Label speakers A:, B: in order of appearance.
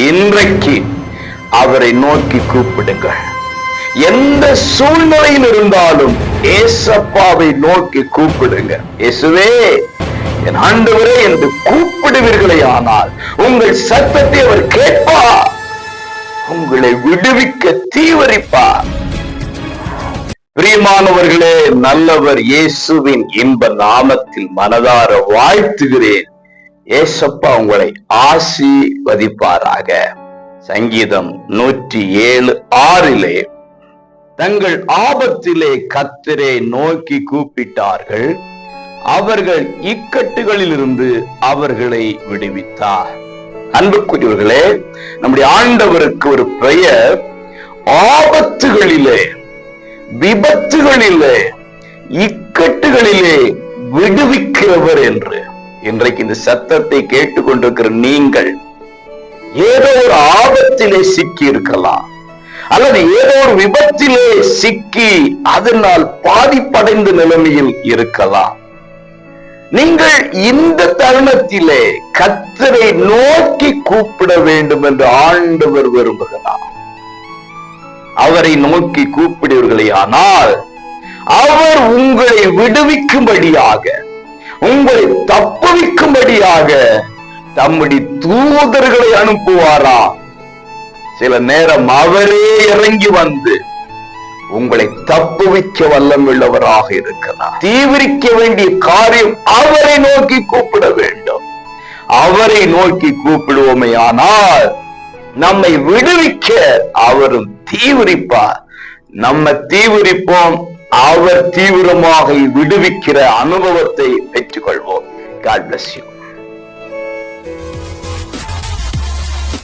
A: இன்றைக்கு அவரை நோக்கி கூப்பிடுங்கள். எந்த சூழ்நிலையில் இருந்தாலும் ஏசப்பாவை நோக்கி கூப்பிடுங்க இயேசுவே என் ஆண்டவரே என்று கூப்பிடுவீர்களே ஆனால் உங்கள் சத்தத்தை அவர் கேட்பார். உங்களை விடுவிக்க தீவிரிப்பார். பிரியமானவர்களே நல்லவர் இயேசுவின் இன்ப நாமத்தில் மனதார வாழ்த்துகிறேன். ஏசப்பா உங்களை ஆசீர்வதிப்பாராக. சங்கீதம் நூற்றி ஏழு ஆறிலே தங்கள் ஆபத்திலே கத்திரை நோக்கி கூப்பிட்டார்கள். அவர்கள் இக்கட்டுகளிலிருந்து அவர்களை விடுவித்தார். அன்புக்குரியவர்களே நம்முடைய ஆண்டவருக்கு ஒரு பெயர். ஆபத்துகளிலே விபத்துகளிலே இக்கட்டுகளிலே விடுவிக்கிறவர் என்று இன்றைக்கு இந்த சத்தத்தை கேட்டுக்கொண்டிருக்கிற நீங்கள் ஏதோ ஒரு ஆபத்திலே சிக்கி இருக்கலாம் அல்லது ஏதோ ஒரு விபத்திலே சிக்கி அதனால் பாதிப்படைந்த நிலைமையில் இருக்கலாம். நீங்கள் இந்த தருணத்திலே கத்தரை நோக்கி கூப்பிட வேண்டும் என்று ஆண்டவர் விரும்புகிறார். அவரை நோக்கி கூப்பிடுவீர்களே ஆனால் அவர் உங்களை விடுவிக்கும்படியாக உங்களை தப்புவிக்கும்படியாக தம்முடைய தூதர்களை அனுப்புவாரா? சில நேரம் அவரே இறங்கி வந்து உங்களை தப்புவிக்க வல்லமுள்ளவராக இருக்கிறார். தீவிரிக்க வேண்டிய காரியம் அவரை நோக்கி கூப்பிட வேண்டும். அவரை நோக்கி கூப்பிடுவோமே ஆனால் நம்மை விடுவிக்க அவரும் தீவிரிப்பார். நம்ம தீவிரிப்போம் அவர் தீவிரமாக விடுவிக்கிற அனுபவத்தை God bless you.